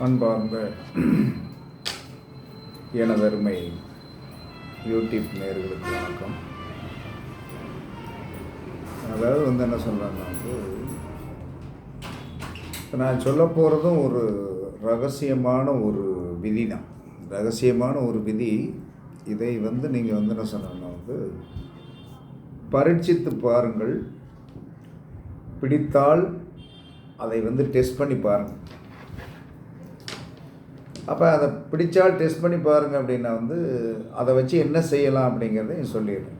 அன்பார்ந்த எனதருமை யூடியூப் நேர்களுக்கு வணக்கம். அதாவது வந்து என்ன சொல்கிறேன்னா வந்து இப்போ நான் சொல்ல போகிறதும் ஒரு ரகசியமான ஒரு விதி தான். ரகசியமான ஒரு விதி இதை வந்து நீங்கள் வந்து என்ன சொன்னோன்னா வந்து பரீட்சித்து பாருங்கள். பிடித்தால் அதை வந்து டெஸ்ட் பண்ணி பாருங்கள். அப்போ அதை பிடிச்சால் டெஸ்ட் பண்ணி பாருங்கள் அப்படின்னா வந்து அதை வச்சு என்ன செய்யலாம் அப்படிங்கிறதையும் சொல்லிடுறேன்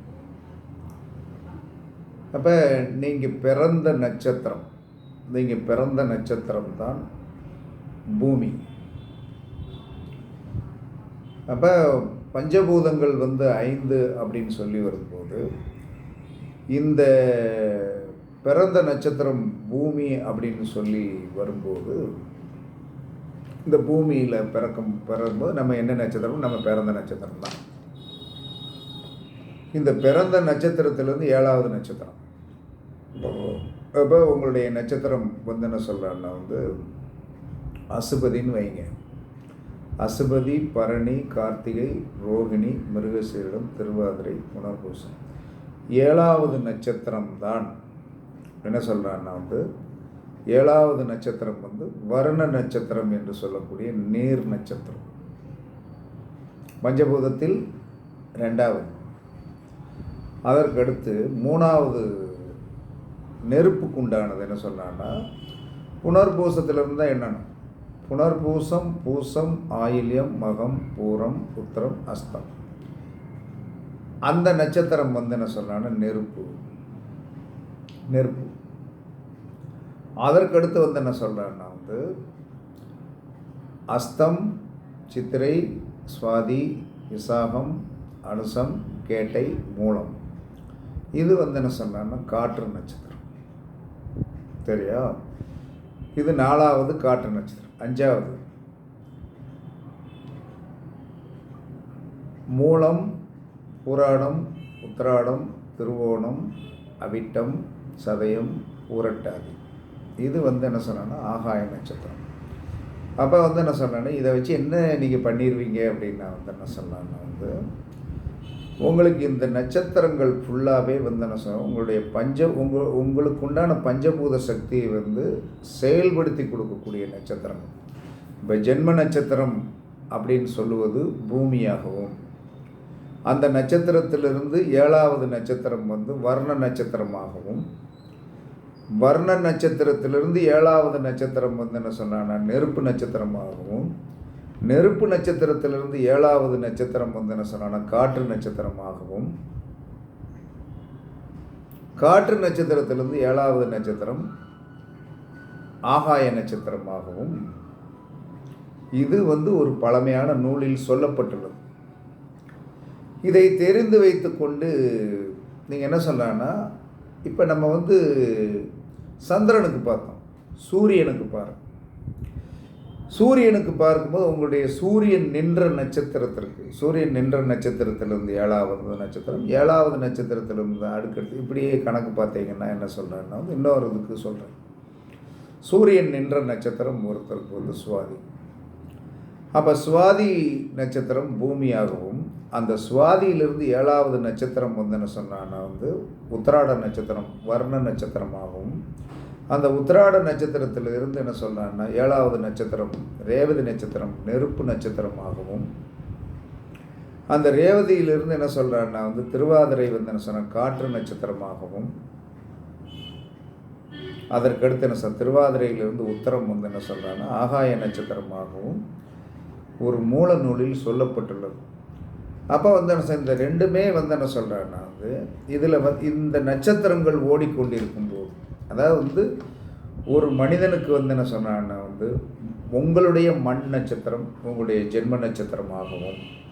அப்போ நீங்கள் பிறந்த நட்சத்திரம் நீங்கள் பிறந்த நட்சத்திரம் தான் பூமி. அப்போ பஞ்சபூதங்கள் வந்து ஐந்து அப்படின்னு சொல்லி வரும்போது இந்த பிறந்த நட்சத்திரம் பூமி அப்படின்னு சொல்லி வரும்போது இந்த பூமியில் பிறக்கும் பிறக்கும்போது நம்ம என்ன நட்சத்திரம் நம்ம பிறந்த நட்சத்திரம் தான். இந்த பிறந்த நட்சத்திரத்திலேருந்து ஏழாவது நட்சத்திரம். அப்போ உங்களுடைய நட்சத்திரம் வந்து என்ன சொல்கிறேன்னா வந்து அசுபதின்னு வைங்க. அசுபதி பரணி கார்த்திகை ரோகிணி மிருகசீரிடம் திருவாதிரை புனர்பூசம். ஏழாவது நட்சத்திரம் தான் என்ன சொல்கிறான்னா வந்து ஏழாவது நட்சத்திரம் வந்து வருண நட்சத்திரம் என்று சொல்லக்கூடிய நீர் நட்சத்திரம். பஞ்சபூதத்தில் ரெண்டாவது அதற்கடுத்து மூணாவது நெருப்புக்கு உண்டானது என்ன சொன்னான்னா புனர்பூசத்திலிருந்து தான் என்னென்ன புனர்பூசம் பூசம் ஆயில்யம் மகம் பூரம் உத்திரம் அஸ்தம். அந்த நட்சத்திரம் வந்து என்ன சொன்னான்னா நெருப்பு. நெருப்பு. அதற்கடுத்து வந்து என்ன சொல்கிறேன்னா வந்து அஸ்தம் சித்திரை சுவாதி விசாகம் அனுசம் கேட்டை மூலம். இது வந்து என்ன சொன்னான்னா காற்று நட்சத்திரம். சரியா? இது நாலாவது காற்று நட்சத்திரம். அஞ்சாவது. மூலம் புராணம் உத்திராடம் திருவோணம் அவிட்டம் சதயம் ஊரட்டாதி. இது வந்து என்ன சொன்னேன்னா ஆகாய நட்சத்திரம். அப்போ வந்து என்ன சொன்னேன்னா இதை வச்சு என்ன நீங்கள் பண்ணிடுவீங்க அப்படின்னா வந்து என்ன சொன்னேன்னா வந்து உங்களுக்கு இந்த நட்சத்திரங்கள் ஃபுல்லாகவே வந்து என்ன சொன்ன உங்களுடைய பஞ்ச உங்கள் உங்களுக்கு உண்டான பஞ்சபூத சக்தியை வந்து செயல்படுத்தி கொடுக்கக்கூடிய நட்சத்திரம். இப்போ ஜென்ம நட்சத்திரம் அப்படின்னு சொல்லுவது பூமியாகவும் அந்த நட்சத்திரத்திலிருந்து ஏழாவது நட்சத்திரம் வந்து வர்ண நட்சத்திரமாகவும் வர்ண நட்சத்திரத்திலிருந்து ஏழாவது நட்சத்திரம் வந்து என்ன சொன்னான்னா நெருப்பு நட்சத்திரமாகவும் நெருப்பு நட்சத்திரத்திலிருந்து ஏழாவது நட்சத்திரம் வந்து என்ன சொன்னான்னா காற்று நட்சத்திரமாகவும். காற்று நட்சத்திரத்திலிருந்து ஏழாவது நட்சத்திரம் ஆகாய நட்சத்திரமாகவும். இது வந்து ஒரு பழமையான நூலில் சொல்லப்பட்டுள்ளது. இதை தெரிந்து வைத்துக்கொண்டு நீங்கள் என்ன சொல்லலான்னா இப்போ நம்ம வந்து சந்திரனுக்கு பார்த்தோம். சூரியனுக்கு பாரு சூரியனுக்கு பார்க்கும்போது உங்களுடைய சூரியன் நின்ற நட்சத்திரத்திற்கு சூரியன் நின்ற நட்சத்திரத்திலிருந்து ஏழாவது நட்சத்திரம் ஏழாவது நட்சத்திரத்திலிருந்து அடுக்கடுத்து இப்படியே கணக்கு பார்த்தீங்கன்னா என்ன சொல்கிறேன்னா வந்து இன்னொரு இதுக்கு சொல்கிறேன் சூரியன் நின்ற நட்சத்திரம் ஒருத்தருக்கு வந்து சுவாதி. அப்போ சுவாதி நட்சத்திரம் பூமியாகவும் அந்த சுவாதியிலிருந்து ஏழாவது நட்சத்திரம் வந்து என்ன சொன்னான்னா வந்து உத்திராட நட்சத்திரம் வர்ண நட்சத்திரமாகவும் அந்த உத்திராட நட்சத்திரத்தில் இருந்து என்ன சொன்னான்னா ஏழாவது நட்சத்திரம் ரேவதி நட்சத்திரம் நெருப்பு நட்சத்திரமாகவும். அந்த ரேவதியிலிருந்து என்ன சொல்கிறான்னா வந்து திருவாதிரை வந்து என்ன சொன்ன காற்று நட்சத்திரமாகவும். அதற்கடுத்து என்ன சொல் திருவாதிரையிலிருந்து உத்தரம் வந்து என்ன சொல்கிறான்னா ஆகாய நட்சத்திரமாகவும். ஒரு மூல நூலில் சொல்லப்பட்டுள்ளது. அப்போ வந்து என்ன இந்த ரெண்டுமே வந்து என்ன சொல்கிறேன்னா வந்து இதில் வந்து இந்த நட்சத்திரங்கள் ஓடிக்கொண்டிருக்கும் போது அதாவது வந்து ஒரு மனிதனுக்கு வந்து என்ன சொன்னான்னா வந்து உங்களுடைய மண் நட்சத்திரம் உங்களுடைய ஜென்ம நட்சத்திரமாகவும்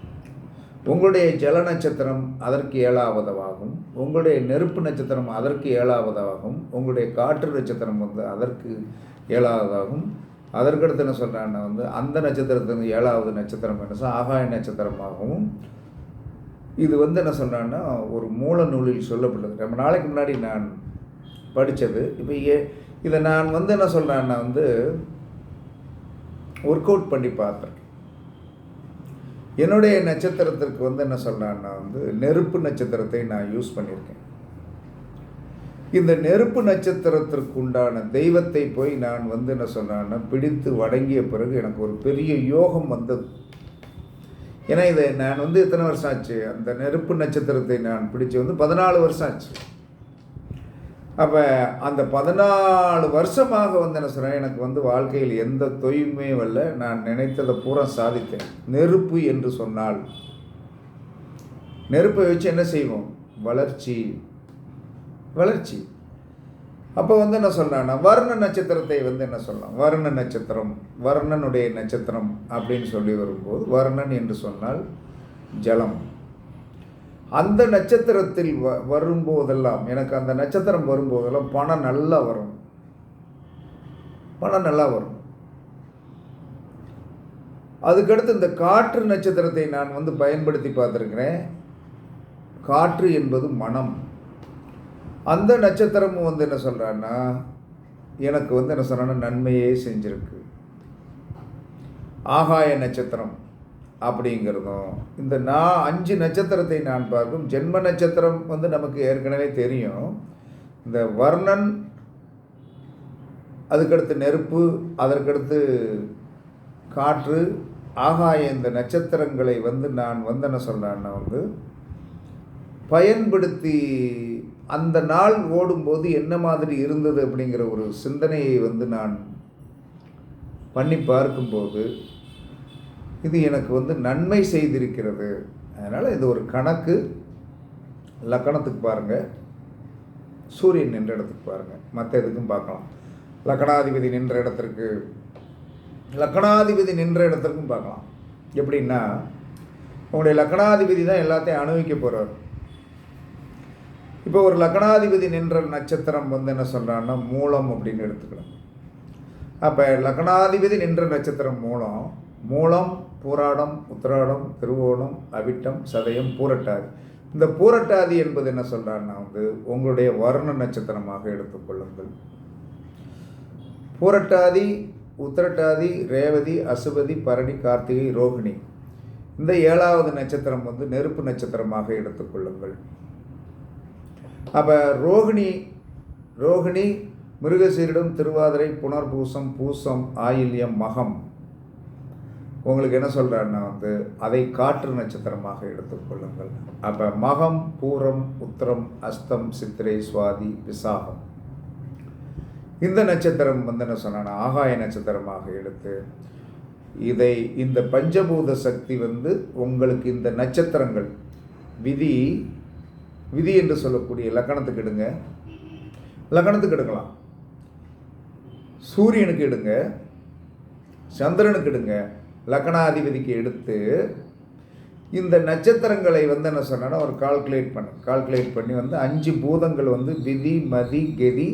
உங்களுடைய ஜல நட்சத்திரம் அதற்கு ஏழாவதாகும் உங்களுடைய நெருப்பு நட்சத்திரம் அதற்கு ஏழாவதாகும் உங்களுடைய காற்று நட்சத்திரம் வந்து அதற்கு ஏழாவதாகும். அதற்கடுத்து என்ன சொல்கிறாங்கன்னா வந்து அந்த நட்சத்திரத்துக்கு ஏழாவது நட்சத்திரம் என்ன ஆகாய நட்சத்திரமாகவும் இது வந்து என்ன சொன்னான்னா ஒரு மூல நூலில் சொல்லப்பட்டது. ரொம்ப நாளைக்கு முன்னாடி நான் படித்தது. இப்போ ஏ இதை நான் வந்து என்ன சொல்கிறேன்னா வந்து ஒர்க் அவுட் பண்ணி பார்த்துருக்கேன் என்னுடைய நட்சத்திரத்திற்கு வந்து என்ன சொல்கிறேன்னா வந்து நெருப்பு நட்சத்திரத்தை நான் யூஸ் பண்ணியிருக்கேன். இந்த நெருப்பு நட்சத்திரத்திற்கு உண்டான தெய்வத்தை போய் நான் வந்து என்ன சொன்னேன்னா பிடித்து வணங்கிய பிறகு எனக்கு ஒரு பெரிய யோகம் வந்தது. ஏன்னா இதை நான் வந்து எத்தனை வருஷம் ஆச்சு? அந்த நெருப்பு நட்சத்திரத்தை நான் பிடிச்சி வந்து பதினாலு வருஷம் ஆச்சு. அப்போ அந்த பதினாலு வருஷமாக வந்து என்ன சொல்கிறேன் எனக்கு வந்து வாழ்க்கையில் எந்த தொய்வுமே வரல. நான் நினைத்ததை பூரா சாதித்தேன். நெருப்பு என்று சொன்னால் நெருப்பை வச்சு என்ன செய்வோம்? வளர்ச்சி. வளர்ச்சி. அப்போ வந்து என்ன சொல்கிறான்னா வர்ண நட்சத்திரத்தை வந்து என்ன சொல்லலாம்? வர்ண நட்சத்திரம் வர்ணனுடைய நட்சத்திரம் அப்படின்னு சொல்லி வரும்போது வர்ணன் என்று சொன்னால் ஜலம். அந்த நட்சத்திரத்தில் வ வரும்போதெல்லாம் எனக்கு அந்த நட்சத்திரம் வரும்போதெல்லாம் பணம் நல்லா வரும். பணம் நல்லா வரும். அதுக்கடுத்து இந்த காற்று நட்சத்திரத்தை நான் வந்து பயன்படுத்தி பார்த்துருக்கிறேன். காற்று என்பது மனம். அந்த நட்சத்திரமும் வந்து என்ன சொல்கிறான்னா எனக்கு வந்து என்ன சொல்கிறான்னா நன்மையே செஞ்சுருக்கு. ஆகாய நட்சத்திரம் அப்படிங்கிறதும் இந்த நான் அஞ்சு நட்சத்திரத்தை நான் பார்க்கும் ஜென்ம நட்சத்திரம் வந்து நமக்கு ஏற்கனவே தெரியும். இந்த வர்ணன் அதுக்கடுத்து நெருப்பு அதற்கடுத்து காற்று ஆகாய இந்த நட்சத்திரங்களை வந்து நான் வந்து என்ன சொல்கிறேன்னா வந்து பயன்படுத்தி அந்த நாள் ஓடும்போது என்ன மாதிரி இருந்தது அப்படிங்கிற ஒரு சிந்தனையை வந்து நான் பண்ணி பார்க்கும்போது இது எனக்கு வந்து நன்மை செய்திருக்கிறது. அதனால் இது ஒரு கணக்கு. லக்கணத்துக்கு பாருங்கள் சூரியன் நின்ற இடத்துக்கு பாருங்கள் மற்ற எதுக்கும் பார்க்கலாம். லக்கணாதிபதி நின்ற இடத்திற்கு லக்கணாதிபதி நின்ற இடத்திற்கும் பார்க்கலாம். எப்படின்னா உங்களுடைய லக்கணாதிபதி தான் எல்லாத்தையும் அனுபவிக்க போகிறார் இப்போ ஒரு லக்னாதிபதி நின்ற நட்சத்திரம் வந்து என்ன சொல்கிறான்னா மூலம் அப்படின்னு எடுத்துக்கலாம் அப்போ லக்னாதிபதி நின்ற நட்சத்திரம் மூலம் மூலம் பூராடம் உத்திராடம் திருவோணம் அவிட்டம் சதயம் பூரட்டாதி. இந்த பூரட்டாதி என்பது என்ன சொல்கிறான்னா வந்து உங்களுடைய வர்ண நட்சத்திரமாக எடுத்துக்கொள்ளுங்கள் பூரட்டாதி உத்திரட்டாதி ரேவதி அசுபதி பரணி கார்த்திகை ரோகிணி. இந்த ஏழாவது நட்சத்திரம் வந்து நெருப்பு நட்சத்திரமாக எடுத்துக்கொள்ளுங்கள் அப்போ ரோகிணி ரோகிணி மிருகசீரிடம் திருவாதிரை புனர்பூசம் பூசம் ஆயில்யம் மகம். உங்களுக்கு என்ன சொல்கிறாருன்னா வந்து அதை காற்று நட்சத்திரமாக எடுத்துக்கொள்ளுங்கள் அப்போ மகம் பூரம் உத்திரம் அஸ்தம் சித்திரை சுவாதி விசாகம். இந்த நட்சத்திரம் வந்து என்ன சொன்னா ஆகாய நட்சத்திரமாக எடுத்து இதை இந்த பஞ்சபூத சக்தி வந்து உங்களுக்கு இந்த நட்சத்திரங்கள் விதி விதி என்று சொல்லக்கூடிய லக்கணத்துக்கு எடுங்க. லக்கணத்துக்கு எடுக்கலாம். சூரியனுக்கு எடுங்க. சந்திரனுக்கு எடுங்க. லக்கணாதிபதிக்கு எடுத்து இந்த நட்சத்திரங்களை வந்து என்ன சொன்னேன்னா ஒரு கால்குலேட் பண்ணு. கால்குலேட் பண்ணி வந்து அஞ்சு பூதங்கள் வந்து விதி மதி கெதி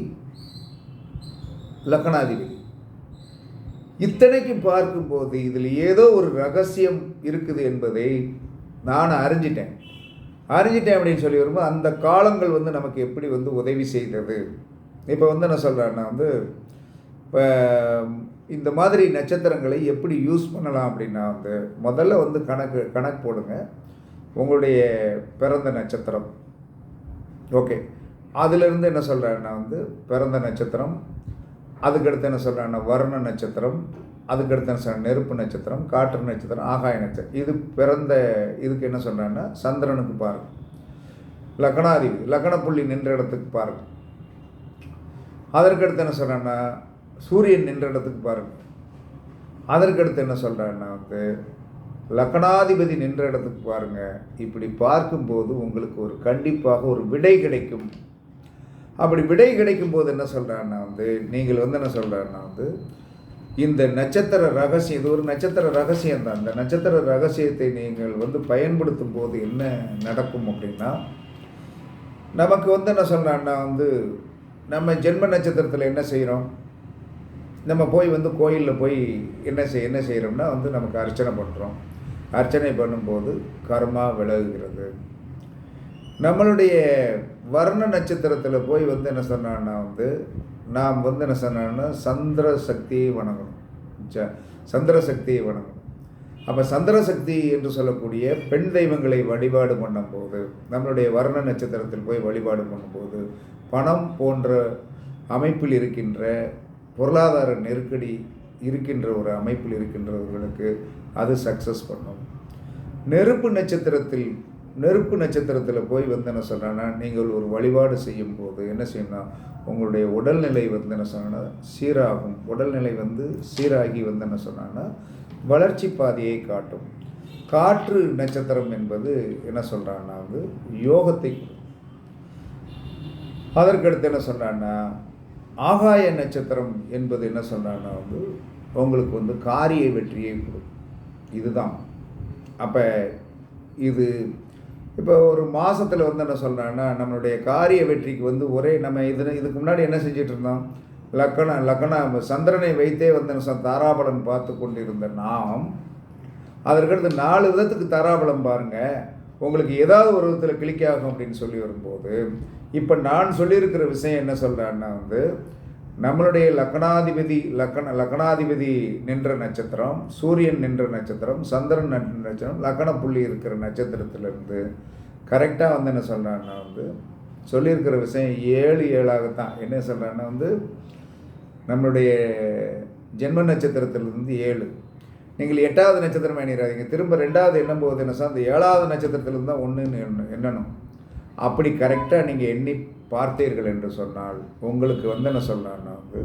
லக்கணாதிபதி இத்தனைக்கு பார்க்கும்போது இதில் ஏதோ ஒரு ரகசியம் இருக்குது என்பதை நான் அறிஞ்சிட்டேன். அறிஞ்சிட்டேன் அப்படின்னு சொல்லி வரும்போது அந்த காலங்கள் வந்து நமக்கு எப்படி வந்து உதவி செய்தது? இப்போ வந்து என்ன சொல்கிறேன்னா வந்து இப்போ இந்த மாதிரி நட்சத்திரங்களை எப்படி யூஸ் பண்ணலாம் அப்படின்னா வந்து முதல்ல வந்து கணக்கு கணக்கு போடுங்க. உங்களுடைய பிறந்த நட்சத்திரம். ஓகே அதிலிருந்து என்ன சொல்கிறேன்னா வந்து பிறந்த நட்சத்திரம் அதுக்கடுத்து என்ன சொல்கிறாங்கன்னா வர்ண நட்சத்திரம் அதுக்கடுத்து என்ன சொல்கிறேன் நெருப்பு நட்சத்திரம் காற்று நட்சத்திரம் ஆகாய நட்சத்திரம். இது பிறந்த இதுக்கு என்ன சொல்கிறாங்கன்னா சந்திரனுக்கு பாருங்கள் லக்னாதிபதி லக்னப்புள்ளி நின்ற இடத்துக்கு பாருங்கள் அதற்கடுத்து என்ன சொல்கிறேன்னா சூரியன் நின்ற இடத்துக்கு பாருங்கள் அதற்கடுத்து என்ன சொல்கிறாங்கன்னா வந்து லக்னாதிபதி நின்ற இடத்துக்கு பாருங்கள் இப்படி பார்க்கும்போது உங்களுக்கு ஒரு கண்டிப்பாக ஒரு விடை கிடைக்கும். அப்படி விடை கிடைக்கும் போது என்ன சொல்கிறான்னா வந்து நீங்கள் வந்து என்ன சொல்கிறாருன்னா வந்து இந்த நட்சத்திர ரகசியம் இது ஒரு நட்சத்திர ரகசியம் தான். இந்த நட்சத்திர ரகசியத்தை நீங்கள் வந்து பயன்படுத்தும் போது என்ன நடக்கும் அப்படின்னா நமக்கு வந்து என்ன சொல்கிறான்னா வந்து நம்ம ஜென்ம நட்சத்திரத்தில் என்ன செய்கிறோம் நம்ம போய் வந்து கோயிலில் போய் என்ன செய் என்ன செய்கிறோம்னா வந்து நமக்கு அர்ச்சனை பண்ணுறோம் அர்ச்சனை பண்ணும்போது கர்மா விலகுகிறது. நம்மளுடைய வர்ண நட்சத்திரத்தில் போய் வந்து என்ன சொன்னான்னா வந்து நாம் வந்து என்ன சொன்னோன்னா சந்திர சக்தியை வணங்கணும். ச சந்திர சக்தியை வணங்கணும். அப்போ சந்திர சக்தி என்று சொல்லக்கூடிய பெண் தெய்வங்களை வழிபாடு பண்ணும்போது நம்மளுடைய வர்ண நட்சத்திரத்தில் போய் வழிபாடு பண்ணும்போது பணம் போன்ற அமைப்பில் இருக்கின்ற பொருளாதார நெருக்கடி இருக்கின்ற ஒரு அமைப்பில் இருக்கின்றவர்களுக்கு அது சக்ஸஸ் பண்ணும். நெருப்பு நட்சத்திரத்தில் நெருப்பு நட்சத்திரத்தில் போய் வந்து என்ன சொல்கிறேன்னா நீங்கள் ஒரு வழிபாடு செய்யும் போது என்ன செய்யணும்னா உங்களுடைய உடல்நிலை வந்து என்ன சொன்னா சீராகும். உடல்நிலை வந்து சீராகி வந்து என்ன சொன்னான்னா வளர்ச்சி பாதையை காட்டும். காற்று நட்சத்திரம் என்பது என்ன சொல்கிறான்னா வந்து யோகத்தை அதற்கடுத்து என்ன சொல்கிறான்னா ஆகாய நட்சத்திரம் என்பது என்ன சொல்கிறான்னா வந்து உங்களுக்கு வந்து காரிய வெற்றியை கொடுக்கும். இதுதான். அப்போ இது இப்போ ஒரு மாதத்தில் வந்து என்ன சொல்கிறான்னா நம்மளுடைய காரிய வெற்றிக்கு வந்து ஒரே நம்ம இது இதுக்கு முன்னாடி என்ன செஞ்சிட்டு இருந்தோம்? லக்கண லக்கண சந்திரனை வைத்தே வந்து என்ன தாராபலன் பார்த்து கொண்டிருந்த நாம் அதற்கடுத்து நாலு விதத்துக்கு தாராபலம் பாருங்கள் உங்களுக்கு ஏதாவது ஒரு விதத்தில் கிளிக்காகும் அப்படின்னு சொல்லி வரும்போது இப்போ நான் சொல்லியிருக்கிற விஷயம் என்ன சொல்கிறேன்னா வந்து நம்மளுடைய லக்னாதிபதி லக்கண லக்னாதிபதி நின்ற நட்சத்திரம் சூரியன் நின்ற நட்சத்திரம் சந்திரன் நின்ற நட்சத்திரம் லக்கண புள்ளி இருக்கிற நட்சத்திரத்திலிருந்து கரெக்டாக வந்து என்ன சொல்கிறேன்னா வந்து சொல்லியிருக்கிற விஷயம் ஏழு ஏழாகத்தான். என்ன சொல்கிறேன்னா வந்து நம்மளுடைய ஜென்ம நட்சத்திரத்திலிருந்து ஏழு. நீங்கள் எட்டாவது நட்சத்திரம் எண்ணிடாதீங்க திரும்ப ரெண்டாவது எண்ணும்போது என்ன சார் அந்த ஏழாவது நட்சத்திரத்திலிருந்து தான் ஒன்றுன்னு எண்ணணும். அப்படி கரெக்டாக நீங்கள் எண்ணி பார்த்தீர்கள் என்று சொன்னால் உங்களுக்கு வந்து என்ன சொல்லலாம்னா வந்து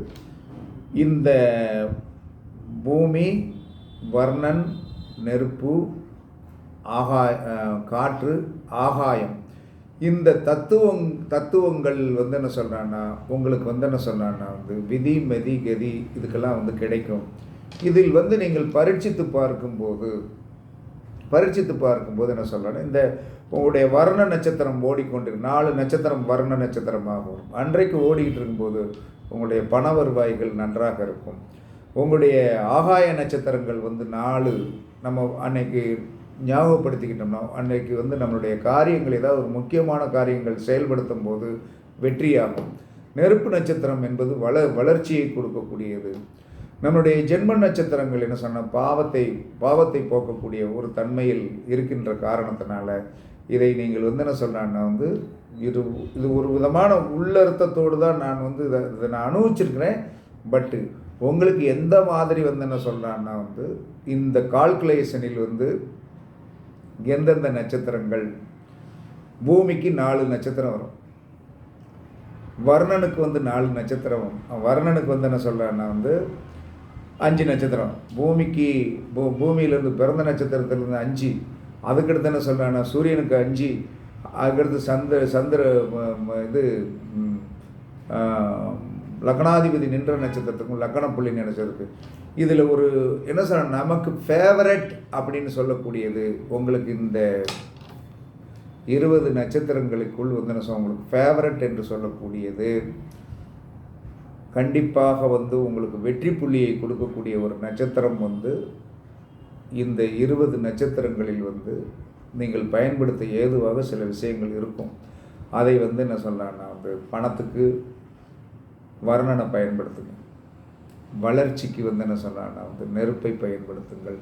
இந்த பூமி வர்ணன் நெருப்பு ஆகாய காற்று ஆகாயம். இந்த தத்துவங் தத்துவங்கள் வந்து என்ன சொல்கிறான்னா உங்களுக்கு வந்து என்ன சொல்கிறான்னா வந்து விதி மெதி கதி இதுக்கெல்லாம் வந்து கிடைக்கும். இதில் வந்து நீங்கள் பரீட்சித்து பார்க்கும்போது பரீட்சித்து பார்க்கும்போது என்ன சொல்லணும் இந்த உங்களுடைய வர்ண நட்சத்திரம் ஓடிக்கொண்டிருக்கு நாலு நட்சத்திரம் வர்ண நட்சத்திரமாகும். அன்றைக்கு ஓடிக்கிட்டு இருக்கும்போது உங்களுடைய பண வருவாய்கள் நன்றாக இருக்கும். உங்களுடைய ஆகாய நட்சத்திரங்கள் வந்து நாலு நம்ம அன்னைக்கு ஞாபகப்படுத்திக்கிட்டோம்னா அன்னைக்கு வந்து நம்மளுடைய காரியங்கள் ஏதாவது ஒரு முக்கியமான காரியங்கள் செயல்படுத்தும் போது வெற்றியாகும். நெருப்பு நட்சத்திரம் என்பது வள வளர்ச்சியை கொடுக்கக்கூடியது. நம்மளுடைய ஜென்ம நட்சத்திரங்கள் என்ன சொன்ன பாவத்தை பாவத்தை போக்கக்கூடிய ஒரு தன்மையில் இருக்கின்ற காரணத்தினால இதை நீங்கள் வந்து என்ன சொல்கிறான்னா வந்து இது இது ஒரு விதமான உள்ளர்த்தத்தோடு தான் நான் வந்து இதை இதை நான் அனுபவிச்சிருக்கிறேன் பட்டு உங்களுக்கு எந்த மாதிரி வந்து என்ன சொல்கிறான்னா வந்து இந்த கால்குலேஷனில் வந்து எந்தெந்த நட்சத்திரங்கள் பூமிக்கு நாலு நட்சத்திரம் வரும் வர்ணனுக்கு வந்து நாலு நட்சத்திரம் வரும். வர்ணனுக்கு வந்து என்ன சொல்கிறேன்னா வந்து அஞ்சு நட்சத்திரம். பூமிக்கு பூ பூமியிலேருந்து பிறந்த நட்சத்திரத்திலேருந்து அஞ்சு. அதுக்கடுத்து என்ன சொல்கிறேன்னா சூரியனுக்கு அஞ்சு. அதுக்கடுத்து சந்திர சந்திர இது லக்னாதிபதி நின்ற நட்சத்திரத்துக்கும் லக்கண புள்ளி நட்சத்திரத்துக்கு. இதில் ஒரு என்ன சொல்ற நமக்கு ஃபேவரட் அப்படின்னு சொல்லக்கூடியது உங்களுக்கு இந்த இருபது நட்சத்திரங்களுக்குள் வந்து என்ன சொல்ல உங்களுக்கு ஃபேவரட் என்று சொல்லக்கூடியது. கண்டிப்பாக வந்து உங்களுக்கு வெற்றி புள்ளியை கொடுக்கக்கூடிய ஒரு நட்சத்திரம் வந்து இந்த இருபது நட்சத்திரங்களில் வந்து நீங்கள் பயன்படுத்த ஏதுவாக சில விஷயங்கள் இருக்கும். அதை வந்து என்ன சொல்லலாம்னா வந்து பணத்துக்கு வர்ணனை பயன்படுத்துங்க வளர்ச்சிக்கு வந்து என்ன சொல்லலாம்னா வந்து நெருப்பை பயன்படுத்துங்கள்.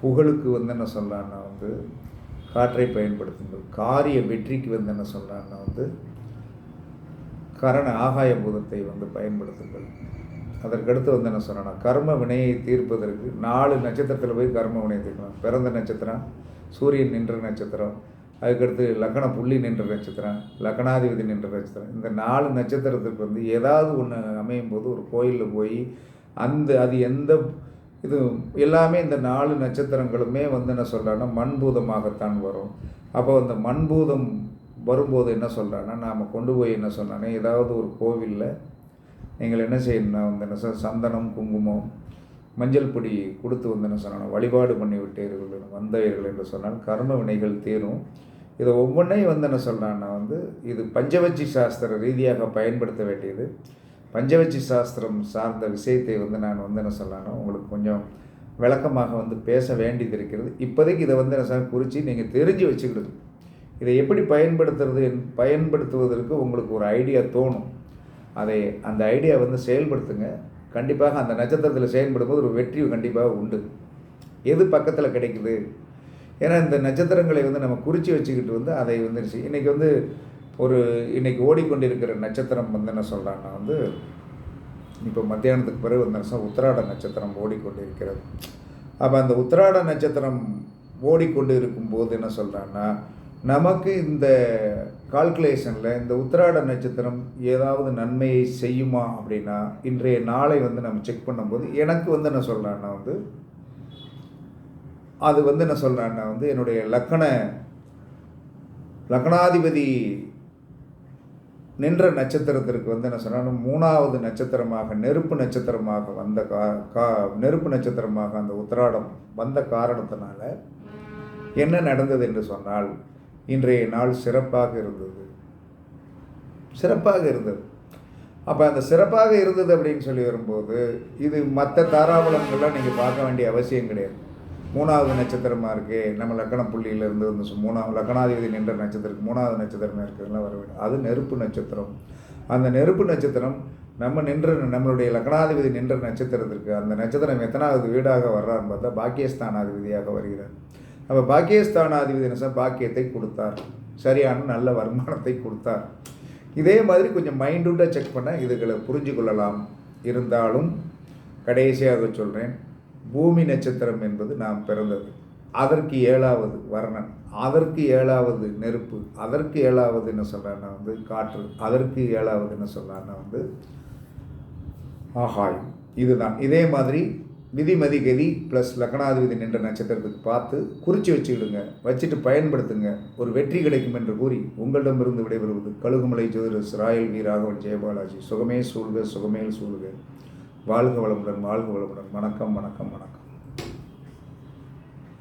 புகழுக்கு வந்து என்ன சொல்லலாம்னா வந்து காற்றை பயன்படுத்துங்கள். காரிய வெற்றிக்கு வந்து என்ன சொல்லலாம்னா வந்து கரண ஆகாய பூதத்தை வந்து பயன்படுத்துங்கள். அதற்கடுத்து வந்து என்ன சொன்னால் கர்ம வினையை தீர்ப்பதற்கு நாலு நட்சத்திரத்தில் போய் கர்ம வினையை தீர்க்கணும். பிறந்த நட்சத்திரம் சூரியன் நின்ற நட்சத்திரம் அதுக்கடுத்து லக்கண புள்ளி நின்ற நட்சத்திரம் லக்கணாதிபதி நின்ற நட்சத்திரம். இந்த நாலு நட்சத்திரத்துக்கு வந்து ஏதாவது ஒன்று அமையும் போது ஒரு கோயிலில் போய் அந்த அது எந்த இது எல்லாமே இந்த நாலு நட்சத்திரங்களுமே வந்து என்ன சொல்கிறான்னா மண்பூதமாகத்தான் வரும். அப்போ அந்த மண்பூதம் வரும்போது என்ன சொல்கிறான்னா நாம் கொண்டு போய் என்ன சொன்னானே ஏதாவது ஒரு கோவிலில் நீங்கள் என்ன செய்யணும்னா வந்து என்ன சார் சந்தனம் குங்குமம் மஞ்சள் பொடி கொடுத்து வந்து என்ன சொன்னாங்க வழிபாடு பண்ணி விட்டீர்கள் வந்தவர்கள் என்று சொன்னால் கர்ம வினைகள் தீரும். இதை ஒவ்வொன்றையும் வந்து என்ன சொல்கிறான்னா வந்து இது பஞ்சவச்சி சாஸ்திர ரீதியாக பயன்படுத்த வேண்டியது. பஞ்சவச்சி சாஸ்திரம் சார்ந்த விஷயத்தை வந்து நான் வந்து என்ன சொல்லலாம்னா உங்களுக்கு கொஞ்சம் விளக்கமாக வந்து பேச வேண்டியது இருக்கிறது. இப்போதைக்கு இதை வந்து என்ன சார் குறித்து நீங்கள் தெரிஞ்சு வச்சுக்கிடுது இதை எப்படி பயன்படுத்துறது என்- பயன்படுத்துவதற்கு உங்களுக்கு ஒரு ஐடியா தோணும். அதை அந்த ஐடியா வந்து செயல்படுத்துங்க. கண்டிப்பாக அந்த நட்சத்திரத்தில் செயல்படும்போது ஒரு வெற்றி கண்டிப்பாக உண்டு. எது பக்கத்தில் கிடைக்குது? ஏன்னா இந்த நட்சத்திரங்களை வந்து நம்ம குறித்து வச்சுக்கிட்டு வந்து அதை வந்து இன்றைக்கி வந்து ஒரு இன்றைக்கி ஓடிக்கொண்டிருக்கிற நட்சத்திரம் வந்து என்ன சொல்கிறாங்கன்னா வந்து இப்போ மத்தியானத்துக்கு பிறகு வந்து என்ன உத்திராட நட்சத்திரம் ஓடிக்கொண்டிருக்கிறது. அப்போ அந்த உத்திராட நட்சத்திரம் ஓடிக்கொண்டு இருக்கும்போது என்ன சொல்கிறான்னா நமக்கு இந்த கால்குலேஷனில் இந்த உத்திராட நட்சத்திரம் ஏதாவது நன்மையை செய்யுமா அப்படின்னா இன்றைய நாளை வந்து நம்ம செக் பண்ணும்போது எனக்கு வந்து என்ன சொல்கிறேன்னா வந்து அது வந்து என்ன சொல்கிறேன்னா வந்து என்னுடைய லக்கண லக்னாதிபதி நின்ற நட்சத்திரத்திற்கு வந்து என்ன சொன்னால் மூணாவது நட்சத்திரமாக நெருப்பு நட்சத்திரமாக வந்த கா கா நெருப்பு நட்சத்திரமாக அந்த உத்திராடம் வந்த காரணத்தினால என்ன நடந்தது என்று சொன்னால் இன்றைய நாள் சிறப்பாக இருந்தது. சிறப்பாக இருந்தது. அப்போ அந்த சிறப்பாக இருந்தது அப்படின்னு சொல்லி வரும்போது இது மற்ற தாராபலங்கள்லாம் நீங்கள் பார்க்க வேண்டிய அவசியம் கிடையாது. மூணாவது நட்சத்திரமாக இருக்குது நம்ம லக்கண புள்ளியிலேருந்து வந்து மூணாவது லக்கணாதிபதி நின்ற நட்சத்திரத்துக்கு மூணாவது நட்சத்திரமாக இருக்கிறதுலாம் வர வேண்டும் அது நெருப்பு நட்சத்திரம். அந்த நெருப்பு நட்சத்திரம் நம்ம நின்ற நம்மளுடைய லக்னாதிபதி நின்ற நட்சத்திரத்திற்கு அந்த நட்சத்திரம் எத்தனாவது வீடாக வர்றான்னு பார்த்தா பாக்கியஸ்தானாதிபதியாக வருகிறார். அப்போ பாக்கியஸ்தானாதிபதி என்ன சார் பாக்கியத்தை கொடுத்தார். சரியான நல்ல வருமானத்தை கொடுத்தார். இதே மாதிரி கொஞ்சம் மைண்டுட்டாக செக் பண்ண இதுகளை புரிஞ்சு கொள்ளலாம். இருந்தாலும் கடைசியாக சொல்கிறேன் பூமி நட்சத்திரம் என்பது நாம் பிறந்தது. அதற்கு ஏழாவது வர்ணன் அதற்கு ஏழாவது நெருப்பு அதற்கு ஏழாவது என்ன சொல்கிறான்னா வந்து காற்று அதற்கு ஏழாவது என்ன சொல்கிறான்னா வந்து ஆகாயம். இதுதான். இதே மாதிரி விதிமதி கதி ப்ளஸ் லக்னாதிபதி நின்ற நட்சத்திரத்துக்கு பார்த்து குறித்து வச்சுக்கிடுங்க வச்சுட்டு பயன்படுத்துங்க. ஒரு வெற்றி கிடைக்கும் என்று கூறி உங்களிடமிருந்து விடைபெறுவது கழுகுமலை ஜோதிடர் ராயல் வி ராகவன் ஜெயபாலாஜி. சுகமே சூழ்க சுகமேல் சூழ்க. வாழ்க வளமுடன் வாழ்க வளமுடன். வணக்கம் வணக்கம் வணக்கம்.